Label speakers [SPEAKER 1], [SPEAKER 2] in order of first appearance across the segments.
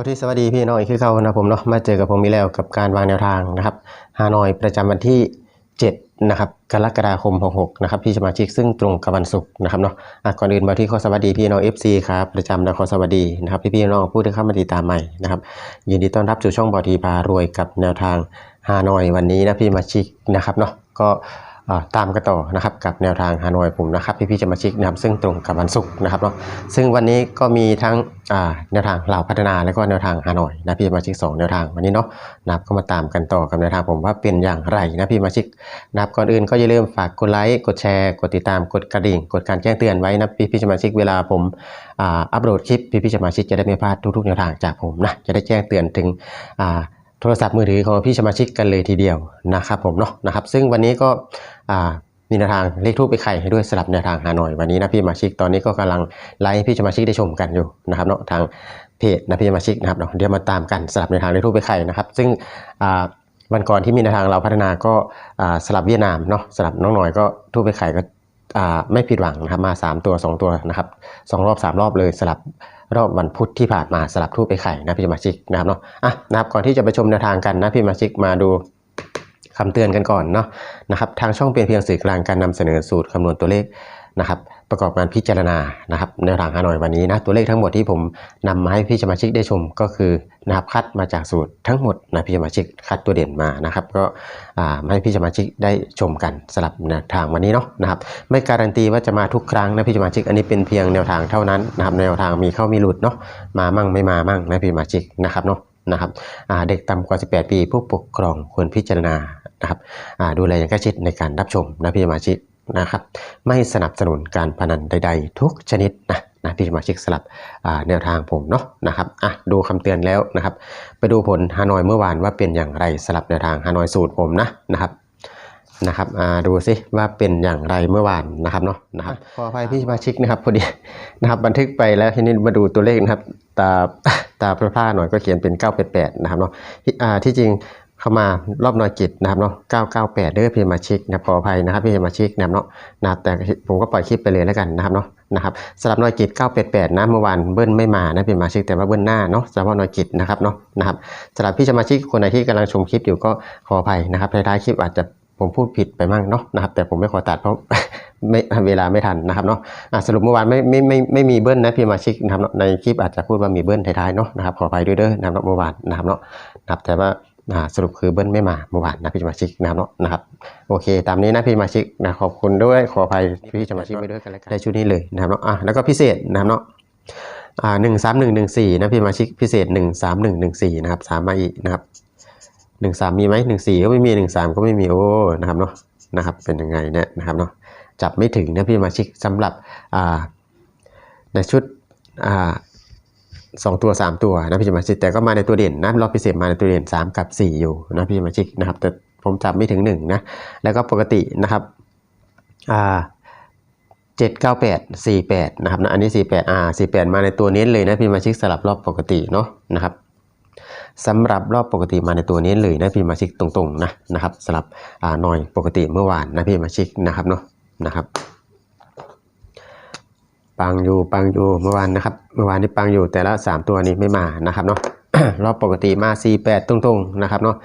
[SPEAKER 1] อที่สวัสดีพี่น้องอีกคือเขานะผมเนาะมาเจอกับผมอีกแล้วกับการวางแนวทางนะครับฮานอยประจำวันที่ 7 นะครับกรกฎาคม 66 นะครับพี่สมาชิกซึ่งตรงกับวันศุกร์นะครับเนาะก่อนอื่นมาที่ข้อสวัสดีพี่น้อง FC ครับประจำและข้อสวัสดีนะครับพี่พี่น้องผู้ที่เข้ามาติดตามใหม่นะครับยินดีต้อนรับสู่ช่องบอทีพารวยกับแนวทางฮานอยวันนี้นะพี่สมาชิกนะครับเนาะก็ ตามกันต่อนะครับกับแนวทางฮานอยผมนะครับพี่ๆจะมาชิกนะครับซึ่งตรงกับวันศุกร์นะครับเนาะซึ่งวันนี้ก็มีทั้งแนวทางเหล่าพัฒนาและก็แนวทางฮานอยนะพี่มาชิกสองแนวทางวันนี้เนาะนะครับก็มาตามกันต่อกับแนวทางผมว่าเป็นอย่างไรนะพี่มาชิกนะครับก่อนอื่นก็อย่าลืมฝากกดไลค์กดแชร์กดติดตามกดกระดิ่ง กดการแจ้งเตือนไว้นะพี่พี่ๆสมาชิกเวลาผมอัปโหลดคลิปพี่พี่ๆสมาชิกจะได้ไม่พลาดทุกๆแนวทางจากผมนะจะได้แจ้งเตือนถึงอ่า โทรศัพท์มือถือของพี่สมาชิกกันเลยทีเดียวนะครับผมเนาะนะครับ ซึ่งวันนี้ก็มีแนวทางเลขทูปไปไข่ให้ด้วยสลับแนวทางหาหน่อยวันนี้นะพี่สมาชิกตอนนี้ก็กำลังไลฟ์พี่สมาชิกได้ชมกันอยู่นะครับเนาะทางเพจนะพี่สมาชิกนะครับเนาะเดี๋ยวมาตามกันสลับแนวทางเลขทูปไปไข่นะครับ ซึ่งวันก่อนที่มีแนวทางเราพัฒนาก็สลับเวียดนามเนาะสลับน้องหน่อยก็ทูปไปไข่ก็ ไม่ผิดหวังนะครับมาสามตัวสองตัวนะครับสองรอบสามรอบเลยสลับรอบวันพุธที่ผ่านมาสลับทูบไปไข่นะพี่มาชิกนะครับเนาะอะนะครับก่อนที่จะไปชมแนวทางกันนะพี่มาชิกมาดูคำเตือนกันก่อนเนาะนะครับทางช่องเป็นเพียงสื่อกลางการนำเสนอสูตรคำนวณตัวเลขนะครับ ประกอบการพิจารณานะครับแนวทางฮานอยวันนี้นะตัวเลขทั้งหมดที่ผมนำมาให้พี่สมาชิกได้ชมก็คือนะครับคัดมาจากสูตรทั้งหมดนะพี่สมาชิกคัดตัวเด่นมานะครับ ก็ให้พี่สมาชิกได้ชมกันสลับแนวทางวันนี้เนาะนะครับ ไม่การันตีว่าจะมาทุกครั้งนะพี่สมาชิกอันนี้เป็นเพียงแนวทางเท่านั้นนะครับแนวทางมีเข้ามีหลุดเนาะมามั่งไม่มามั่งนะพี่สมาชิกนะครับเนาะนะครับเด็กต่ำกว่า 18 ปีผู้ปกครองควรพิจารณานะครับดูแลอย่างใกล้ชิดในการรับชมนะพี่สมาชิก นะครับ ไม่สนับสนุนการพนันใด ๆ ทุกชนิดนะนะพี่สมาชิกสลับอ่าแนวทางผมเนาะนะครับอะดูคำเตือนแล้วนะครับ ไปดูผลฮานอยเมื่อวานว่าเป็นอย่างไรสลับแนวทางฮานอยสูตรผมนะนะครับนะครับอ่าดูสิว่าเป็นอย่างไรเมื่อวานนะครับเนาะนะครับขออภัยพี่สมาชิกนะครับพอดีนะครับบันทึกไปแล้วทีนี้มาดูตัวเลขนะครับตาตาพลาดๆหน่อยก็เขียนเป็น 988 นะครับเนาะที่อ่าที่จริง เข้ามารอบหน่อยจิตนะครับเนาะ 998เด้อพี่สมาชิกนะขออภัยนะครับพี่สมาชิกนะครับเนาะนะแต่ผมก็ปล่อยคลิปไปเลยแล้วกันนะครับเนาะนะครับสำหรับหน่อยจิต988 นะเมื่อวานเบิ้ลไม่มานะพี่สมาชิกแต่ว่าเบิ้ลหน้าเนาะสำหรับหน่อยจิตนะครับเนาะนะครับสำหรับพี่สมาชิกคนไหนที่กำลังชมคลิปอยู่ก็ขออภัยนะครับท้ายคลิปอาจจะผมพูดผิดไปมั่งเนาะนะครับแต่ผมไม่ขอตัดเพราะไม่เวลาไม่ทันนะครับเนาะะสรุปเมื่อวานไม่ไม่ไม่ไม่มีเบิ้ลนะพี่มาชิกนะครับเนาะในคลิปอาจจะพูดว่ามีเบิ้ลท้ายๆเนาะนะครับขออภัยด้วยเด้อนะครับเนาะเมื่อวานนะครับเนาะนะครับแต่ว่า อ่าสรุปคือเบิ้ลไม่มาเมื่อวานนะพี่สมาชิกนะเนาะนะครับโอเค ตามนี้นะพี่สมาชิกนะขอบคุณด้วยขออภัยพี่สมาชิกไปด้วยกันแล้วกันได้ชุดนี้เลยนะครับเนาะอะแล้วก็พิเศษนะครับเนาะอ่าหนึ่งสามหนึ่งหนึ่งสี่นะพี่สมาชิกพิเศษหนึ่งสามหนึ่งหนึ่งสี่นะครับสามมาอีกนะครับหนึ่งสามมีไหมหนึ่งสี่ก็ไม่มีหนึ่งสามก็ไม่มีโอ้นะครับเนาะนะครับเป็นยังไงเนี่ยนะครับเนาะจับไม่ถึงนะพี่สมาชิกสำหรับอ่าในชุดอ่า สองตัวสามตัวนะพี่มาชิกแต่ก็มาในตัวเด่นนะรอบพิเศษมาในตัวเด่นสามกับสี่อยู่นะพี่มาชิกนะครับแต่ผมจับไม่ถึงหนึ่งนะแล้วก็ปกตินะครับอ่าเจ็ดเก้าแปดสี่แปดนะครับนะอันนี้สี่แปดอ่าสี่แปดมาในตัวเน้นเลยนะพี่มาชิกสลับรอบปกติเนาะนะครับสำหรับรอบปกติมาในตัวนี้เลยนะพี่มาชิกตรงๆนะนะครับสำหรับอ่าหน่อยปกติเมื่อวานนะพี่มาชิกนะครับเนาะนะครับ ปังอยู่ปังอยู่เมื่อวานนะครับเมื่อวานนี้ปังอยู่แต่ละ 3 ตัวนี้ไม่มานะครับเนาะรอบปกติมา 48ตรงๆนะครับเนาะ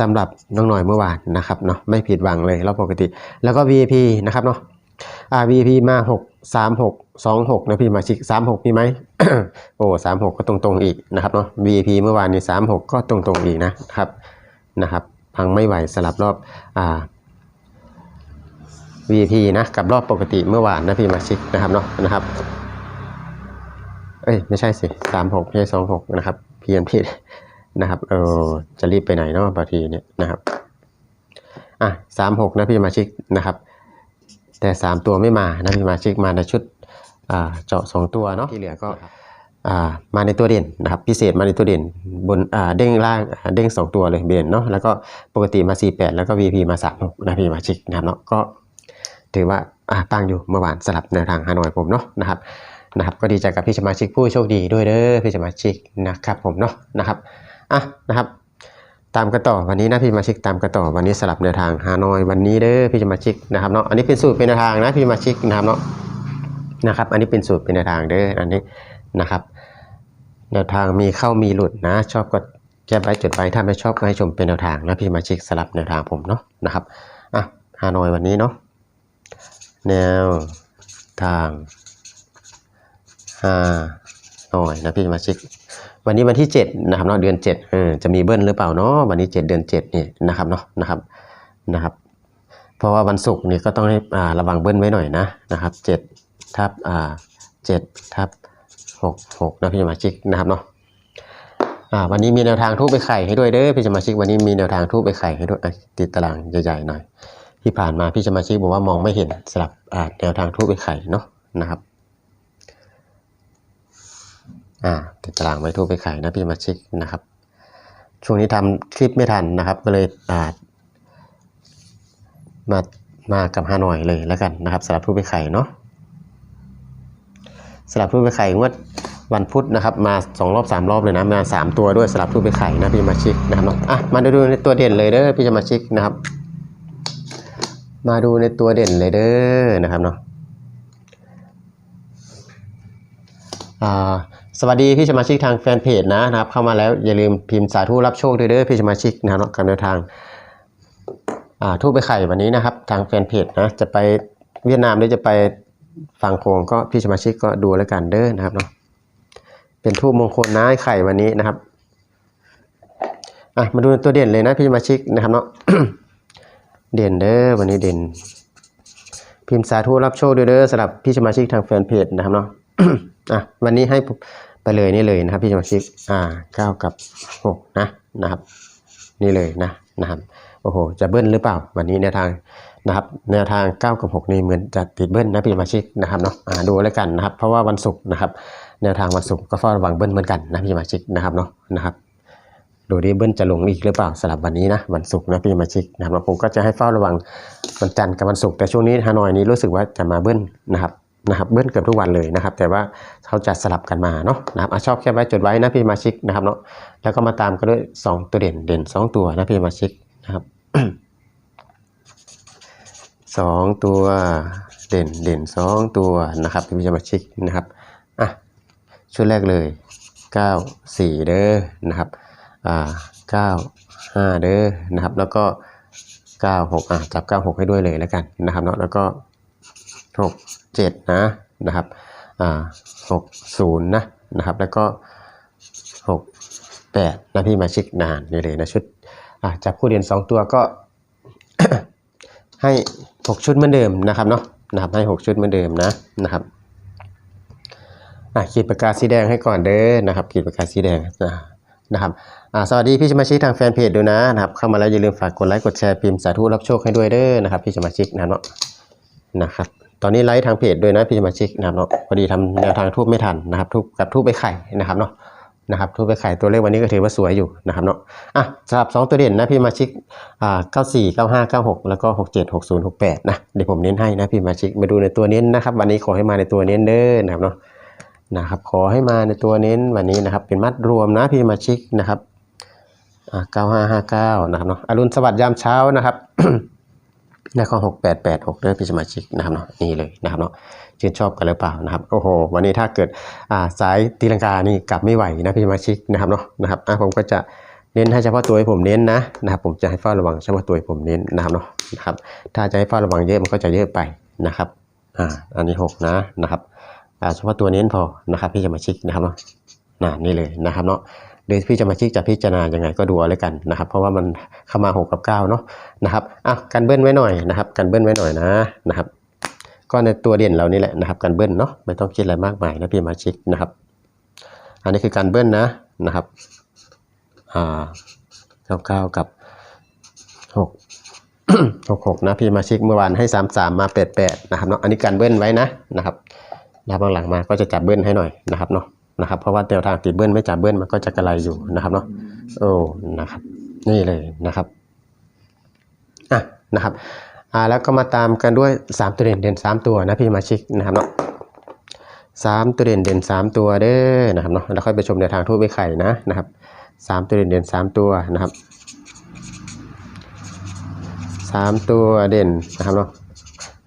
[SPEAKER 1] สำหรับน้องหน่อยเมื่อวานนะครับเนาะไม่ผิดหวังเลยรอบปกติ แล้วก็ VIP นะครับเนาะอ่า VIP มา6 3 6 2 6นะพี่มาชิก3 6มีไหมโอ้สามหกก็ตรงๆอีกนะครับเนาะ VIP เมื่อวานนี้สามหกก็ตรงๆอีกนะครับนะครับพังไม่ไหวสลับรอบอ่า VIP นะกับรอบปกติเมื่อวานนะพี่มาชิกนะครับเนาะนะครับ เอ้ยไม่ใช่สิสามหกไม่ใช่สองหกนะครับเพียนผิดนะครับเออจะรีบไปไหนเนาะบางทีเนี่ยนะครับอะสามหกนะพี่มาชิกนะครับ แต่สามตัวไม่มานะพี่มาชิกมาในชุดอ่าเจาะสองตัวเนาะที่เหลือก็อ่ามาในตัวเด่นนะครับพิเศษมาในตัวเด่นบนอ่าเด้งล่างอ่าเด้งสองตัวเลยเด่นเนาะแล้วก็ปกติมา 48 แล้วก็ VP มา 36นะพี่มาชิกนะครับเนาะก็ ถือว่าอ่าตั้งอยู่เมื่อวานสลับแนวทางฮานอยผมเนาะนะครับนะครับ ก็ดีใจกับพี่สมาชิกผู้โชคดีด้วยเด้อพี่สมาชิกนะครับผมเนาะนะครับอะนะครับตามกันต่อวันนี้นะพี่สมาชิกตามกันต่อวันนี้สลับแนวทางฮานอยวันนี้เด้อพี่สมาชิกนะครับเนาะอันนี้เป็นสูตรเป็นแนวทางนะพี่สมาชิกนะครับเนาะนะครับอันนี้เป็นสูตรเป็นแนวทางเด้ออันนี้นะครับแนวทางมีเข้ามีหลุดนะ ชอบก็แก้ไว้จดไว้ถ้าไม่ชอบก็ให้ชมเป็นแนวทางนะพี่สมาชิกสลับแนวทางผมเนาะนะครับอะฮานอยวันนี้เนาะ แนวทางฮานอยนะพี่สมาชิก วันนี้วันที่ 7 นะครับเนาะเดือน7เออจะมีเบิ้ลหรือเปล่าเนาะวันนี้ 7 เดือน7นี่นะครับเนาะนะครับนะครับ เพราะว่าวันศุกร์นี่ก็ต้องให้อ่าระวังเบิ้ลไว้หน่อยนะนะครับ7ทับอ่า7ทับ6 6นะพี่สมาชิกนะครับเนาะอ่าวันนี้มีแนวทางทูบไปไข่ให้ด้วยเด้อพี่สมาชิกวันนี้มีแนวทางทูบไปไข่ให้ด้วยติดตารางใหญ่ๆหน่อย ที่ผ่านมาพี่สมาชิกบอกว่ามองไม่เห็นสลับแนวทางทูบไปไข่เนาะนะครับอ่าติดตารางไว้ทูบไปไข่นะพี่สมาชิกนะครับ ช่วงนี้ทำคลิปไม่ทันนะครับก็เลยอ่ามามากับฮานอยเลยแล้วกันนะครับสำหรับทูบไปไข่เนาะสำหรับทูบไปไข่งวดวันพุธนะครับมาสองรอบสามรอบเลยนะมาสามตัวด้วยสำหรับทูบไปไข่นะพี่สมาชิกนะครับเนาะอะมาดูในตัวเด่นเลยเด้อพี่สมาชิกนะครับ มาดูในตัวเด่นเลยเด้อนะครับเนาะสวัสดีพี่สมาชิกทางแฟนเพจนะนะครับ เข้ามาแล้วอย่าลืมพิมพ์สาธุรับโชคด้วยเด้อพี่สมาชิกนะครับเนาะกับแนวทางอ่าทูบไปไข่วันนี้นะครับ ทางแฟนเพจนะจะไปเวียดนามหรือจะไปฝั่งโขงก็พี่สมาชิกก็ดูแล้วกันเด้อนะครับเนาะเป็นทูบมงคลนะไอ้ไข่วันนี้นะครับอะมาดูตัวเด่นเลยนะพี่สมาชิกนะครับเนาะ เด่นเด้อวันนี้เด่น พิมพ์สาธุรับโชคด้วยเด้อสำหรับพี่สมาชิกทางแฟนเพจนะครับเนาะอะวันนี้ให้ไปเลยนี่เลยนะครับ พี่สมาชิกอ่าเก้ากับหกนะนะครับ นี่เลยนะนะครับโอ้โหจะเบิ้ลหรือเปล่า วันนี้แนวทางนะครับแนวทาง 9 กับ 6 นี่เหมือนจะติดเบิ้ลนะพี่สมาชิกนะครับเนาะอ่าดูแล้วกันนะครับ เพราะว่าวันศุกร์นะครับ แนวทางวันศุกร์ก็เฝ้าระวังเบิ้ลเหมือนกันนะพี่สมาชิกนะครับเนาะนะครับ ดูดิเบิ้ลจะลงอีกหรือเปล่าสำหรับวันนี้นะวันศุกร์นะพี่มาชิกนะครับผมก็จะให้เฝ้าระวังวันจันทร์กับวันศุกร์แต่ช่วงนี้ฮานอยนี้รู้สึกว่าจะมาเบิ้ลนะครับนะครับเบิ้ลเกือบทุกวันเลยนะครับ แต่ว่าเขาจะสลับกันมาเนาะนะครับอชอบแค่ไว้จดไว้นะพี่มาชิกนะครับเนาะแล้วก็มาตามกันด้วยสองตัวเด่นเด่นสองตัวนะพี่มาชิกนะครับสองตัวเด่นเด่นสองตัวนะครับพี่สมาชิกนะครับอะชุดแรกเลยเก้าสี่เด้อนะครับ อ่าเก้าห้าเด้อนะครับ แล้วก็เก้าหกอะจับเก้าหกให้ด้วยเลยแล้วกันนะครับเนาะแล้วก็หกเจ็ดนะนะครับอ่าหกศูนย์นะนะครับแล้วก็หกแปดนะพี่มาชิกนานนี่เลยนะชุดอะจับคู่เด่นสองตัวก็ให้ 6 ชุดเหมือนเดิมนะครับเนาะนะครับให้ 6 ชุดเหมือนเดิมนะนะครับอะขีดปากกาสีแดงให้ก่อนเด้อนะครับขีดปากกาสีแดงนะ นะครับอาสวัสดีพี่สมาชิกทางแฟนเพจด้วยนะนะครับเข้ามาแล้วอย่าลืมฝากกดไลค์กดแชร์พิมพ์สาธุรับโชคให้ด้วยเด้อนะครับพี่สมาชิกนะเนาะนะครับตอนนี้ไลฟ์ทางเพจด้วยนะพี่สมาชิกนะครับเนาะพอดีทำแนวทางทูบไม่ทันนะครับทูบกับทูบไปไข่นะครับเนาะนะครับทูบไปไข่ตัวเลขวันนี้ก็ถือว่าสวยอยู่นะครับเนาะอะสำหรับสองตัวเด่นนะพี่สมาชิกอ่า94 95 96แล้วก็67 60 68นะเดี๋ยวผมเน้นให้นะพี่มาชิกมาดูในตัวเน้นนะครับวันนี้ขอให้มาในตัวเน้นเด้อนะครับเนาะ นะครับขอให้มาในตัวเน้นวันนี้นะครับ เป็นมัดรวมนะพี่มาชิกนะครับอ่า9559นะครับเนาะอรุณสวัสดิ์ยามเช้านะครับแล้วก็6886เด้อพี่สมาชิกนะครับเนาะนี่เลยนะครับเนาะชื่นชอบกันหรือเปล่านะครับโอ้โหวันนี้ถ้าเกิดอ่าสายตีลังกานี่กลับไม่ไหวนะพี่สมาชิกนะครับเนาะนะครับอะผมก็จะเน้นให้เฉพาะตัวให้ผมเน้นนะนะครับ ผมจะให้เฝ้าระวังเฉพาะตัวให้ผมเน้นนะครับเนาะนะครับ ถ้าจะให้เฝ้าระวังเยอะมันก็จะเยอะไปนะครับอ่าอันนี้หกนะนะครับ เฉพาะตัวเน้นพอนะครับพี่จะมาชิกนะครับเนาะน่านี่เลยนะครับเนาะโดยพี่จะมาชิกจะพิจารณายังไงก็ดูเอาเลยกันนะครับ เพราะว่ามันเข้ามาหกกับเก้าเนาะนะครับอะกันเบิ้ลไว้หน่อยนะครับกันเบิ้ลไว้หน่อยนะนะครับก็ในตัวเด่นเรานี่แหละนะครับกันเบิ้ลเนาะไม่ต้องคิดอะไรมากมายนะพี่มาชิกนะครับ อันนี้คือการเบิ้ลนะนะครับอ่าเก้าเก้ากับหกหกหกนะพี่มาชิกเมื่อวานให้สามสามมาแปดแปดนะครับเนาะอันนี้การเบิ้ลไว้นะนะครับ แล้วหลังมาก็จะจับเบิ้ลให้หน่อยนะครับเนาะนะครับ เพราะว่าแนวทางติดเบิ้ลไม่จับเบิ้ลมันก็จะกระไรอยู่นะครับเนาะโอ้นะครับ นี่เลยนะครับอะนะครับอ่าแล้วก็มาตามกันด้วยสามตัวเด่นเด่นสามตัวนะพี่มาชิกนะครับเนาะสามตัวเด่นเด่นสามตัวเด้อนะครับเนาะแล้วค่อยไปชมในวทางทั่ไปไข่นะนะครับสามตัวเด่นเด่นสามตัวนะครับสามตัวเด่นนะครับเนาะ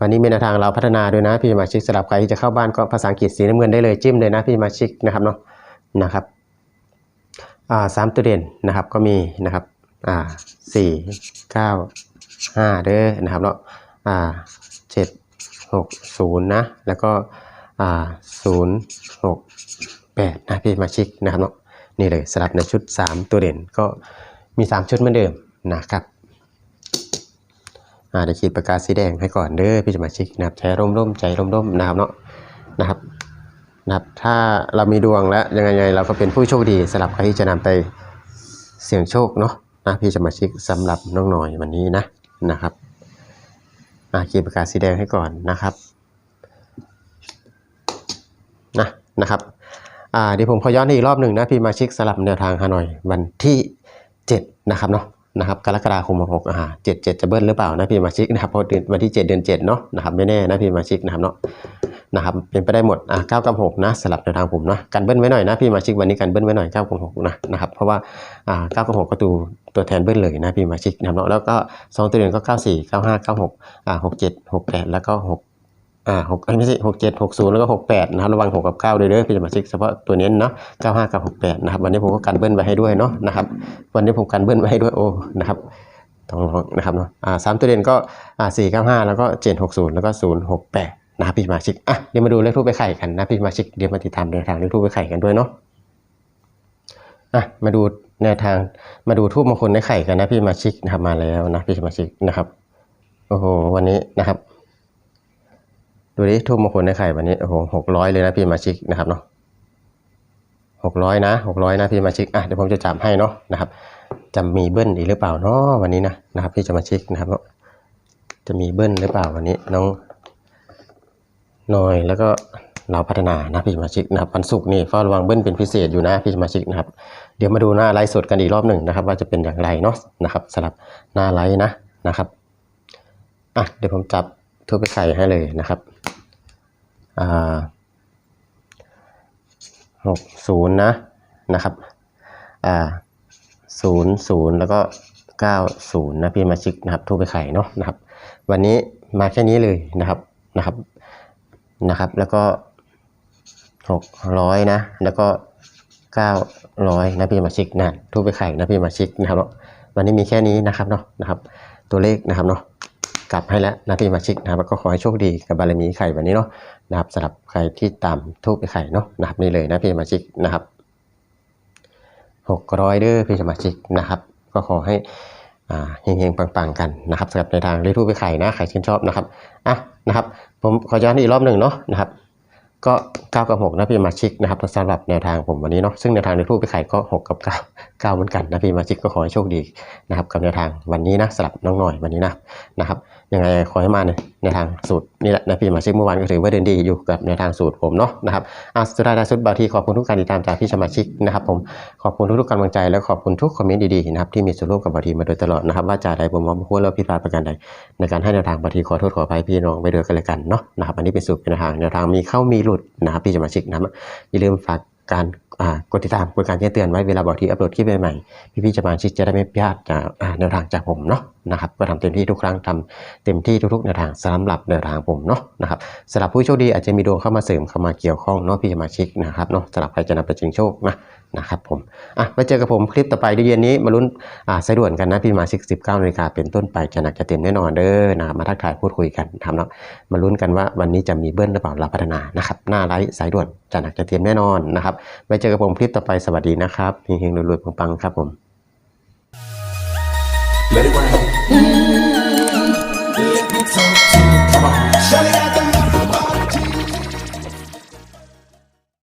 [SPEAKER 1] วันนี้มีแนวทางเราพัฒนาด้วยนะพี่สมาชิกสำหรับใครที่จะเข้าบ้านก็ภาษาอังกฤษสีน้ำเงินได้เลยจิ้มเลยนะพี่สมาชิกนะครับเนาะนะครับอ่าสามตัวเด่นนะครับก็มีนะครับอ่าสี่เก้าห้าเด้อนะครับเนาะอ่าเจ็ดหกศูนย์นะแล้วก็อ่าศูนย์หกแปดนะพี่สมาชิกนะครับเนาะนี่เลยสลับในชุด 3 ตัวเด่นก็มี 3 ชุดเหมือนเดิมนะครับ อ่าเดี๋ยวขีดปากกาสีแดงให้ก่อนเด้อพี่สมาชิกนะครับใช้ร่มๆใจร่มๆนะครับเนาะนะครับนะครับถ้าเรามีดวงแล้วยังไงเราก็เป็นผู้โชคดีสำหรับใครที่จะนำไปเสี่ยงโชคเนาะนะพี่สมาชิกสำหรับน้องหน่อยวันนี้นะนะครับอะขีดประกาศสีแดงให้ก่อนนะครับนะนะครับอ่าเดี๋ยวผมขอย้อนอีกรอบหนึ่งนะพี่สมาชิกสำหรับแนวทางฮานอยวันที่ 7 นะครับเนาะ นะครับกรกฎาคมหกอ่าเจ็ดเจ็ดจะเบิ้ลหรือเปล่านะพี่มาชิกนะครับเพราะเดือวันที่7เดือน7เนาะนะครับไม่แน่นะพี่มาชิกนะครับเนาะนะครับเป็นไปได้หมดอะ9กับ6นะสลับในทางผมนะกันเบิ้ลไว้หน่อยนะพี่มาชิกวันนี้กันเบิ้ลไว้หน่อย9กับ6นะนะครับเพราะว่าอ่า9กับ6ก็ตัวตัวแทนเบิ้ลเลยนะพี่มาชิกนะครับเนาะแล้วก็สองตัวเด่นก็94 95 96อ่า67 68แล้วก็6 อ่า6เอ้ยไม่ใช่67 60แล้วก็68นะครับระวัง6กับ9ด้วยเด้อพี่สมาชิกเฉพาะตัวเน้นเนาะ95กับ68นะครับวันนี้ผมก็กันเบิ้ลไว้ให้ด้วยเนาะนะครับวันนี้ผมกันเบิ้ลไว้ให้ด้วยโอ้นะครับต้องลองนะครับเนาะอ่าสามตัวเด่นก็อ่า495แล้วก็760แล้วก็068นะครับพี่สมาชิกอะเดี๋ยวมาดูเลขทูปไปไข่กันนะพี่สมาชิกเดี๋ยวมาติดตามแนวทางเลขทูปไปไข่กันด้วยเนาะอะมาดูแนวทางมาดูทูปมงคลในไข่กันนะพี่สมาชิกนะครับมาแล้วนะพี่สมาชิกนะครับโอ้โหวันนี้นะครับ ดูดิทูปมงคลในไข่วันนี้โอ้โหหกร้อยเลยนะพี่มาชิกนะครับเนาะหกร้อยนะหกร้อยนะพี่มาชิกอะเดี๋ยวผมจะจับให้เนาะนะครับจะมีเบิ้ลอีกหรือเปล่าเนาะวันนี้นะนะครับ พี่สมาชิกนะครับจะมีเบิ้ลหรือเปล่าวันนี้น้องหน่อยแล้วก็เราพัฒนานะพี่สมาชิกนะครับวันศุกร์นี่เฝ้าระวังเบิ้ลเป็นพิเศษอยู่นะพี่สมาชิกนะครับเดี๋ยวมาดูหน้าไลฟ์สดกันอีกรอบหนึ่งนะครับ ว่าจะเป็นอย่างไรเนาะนะครับสำหรับหน้าไลฟ์นะนะครับอะเดี๋ยวผมจับทั่วไปไข่ให้เลยนะครับ หกศูนย์นะนะครับอ่าศูนย์ศูนย์แล้วก็เก้าศูนย์นะพี่มาชิกนะครับทั่วไปไข่เนาะนะครับ วันนี้มาแค่นี้เลยนะครับนะครับนะครับ แล้วก็หกร้อยนะ แล้วก็เก้าร้อยนะพี่มาชิกนะทูบไปไข่นะพี่มาชิกนะครับเนาะวันนี้มีแค่นี้นะครับเนาะนะครับ ตัวเลขนะครับเนาะ กลับให้แล้วนะพี่มาชิกนะครับก็ขอให้โชคดีกับบารมีไข่วันนี้เนาะนะครับสำหรับใครที่ตามทูบไปไข่เนาะนะครับนี่เลยนะพี่มาชิกนะครับหกร้อยเด้อพี่สมาชิกนะครับ ก็ขอให้อ่าเฮงๆปังๆกันนะครับสำหรับในทางเลขทูบไปไข่นะใครชื่นชอบนะครับอะนะครับผมขอย้อนอีกรอบหนึ่งเนาะนะครับก็9กับ6นะพี่มาชิกนะครับสำหรับแนวทางผมวันนี้เนาะซึ่งแนวทางในทูปไปไข่ก็ 6 กับ 9 9เหมือนกันนะพี่มาชิกก็ขอให้โชคดีนะครับกับแนวทางวันนี้นะสำหรับน้องหน่อยวันนี้นะนะครับ ยังไงขอให้มาในแนทางสูตรนี่แหละนะพี่มาชิกเมื่อวานก็ถือว่าเดินดีอยู่กับแนทางสูตรผมเนาะนะครับอะสุดท้ายท้าสุดบางทีขอบคุณทุกการติดตามจากพี่สมาชิกนะครับผมขอบคุณทุกๆกำลังใจและขอบคุณทุกคอมเมนต์ดีๆนะครับที่มีส่วนร่วมกับบางทีมาโดยตลอดนะครับว่าจะใดผมมองพูดแล้วผิดพลาดประการใดในการให้แนวทางบางทีขอโทษขออภัยพี่น้องไปด้วยกันเลยกันเนาะนะครับอันนี้เป็นสูตรเป็นแนวทางแนวทางมีเข้ามีหลุดนะครับพี่สมาชิกนะอย่าลืมฝากการ กดติดตามกดการแจ้งเตือนไว้เวลาบอกที่อัปโหลดคลิปใหม่ๆพี่ๆสมาชิดจะได้ไม่พลาดจากอ่าแนวทางจากผมเนาะนะครับก็ทำเต็มที่ทุกครั้งทำเต็มที่ทุกๆแนวทางสำหรับแนวทางผมเนาะนะครับสำหรับผู้โชคดีอาจจะมีดวงเข้ามาเสริมเข้ามาเกี่ยวข้องเนาะพี่สมาชิกนะครับเนาะสำหรับใครจะนำไปชิงโชคนะ นะครับผมอะไว้เจอกับผมคลิปต่อไปเดือนนี้มาลุ้นอ่าสายด่วนกันนะพี่มาชิก19นาฬิกาเป็นต้นไปจะหนักจะเต็มแน่นอนเด้อนะมาทักทายพูดคุยกันทำแล้วมาลุ้นกันว่าวันนี้จะมีเบิ้ลหรือเปล่าเราพัฒนานะครับหน้าไลฟ์สายด่วนจะหนักจะเต็มแน่นอนนะครับไว้เจอกับผมคลิปต่อไปสวัสดีนะครับเฮงๆรวยๆปังๆครับผม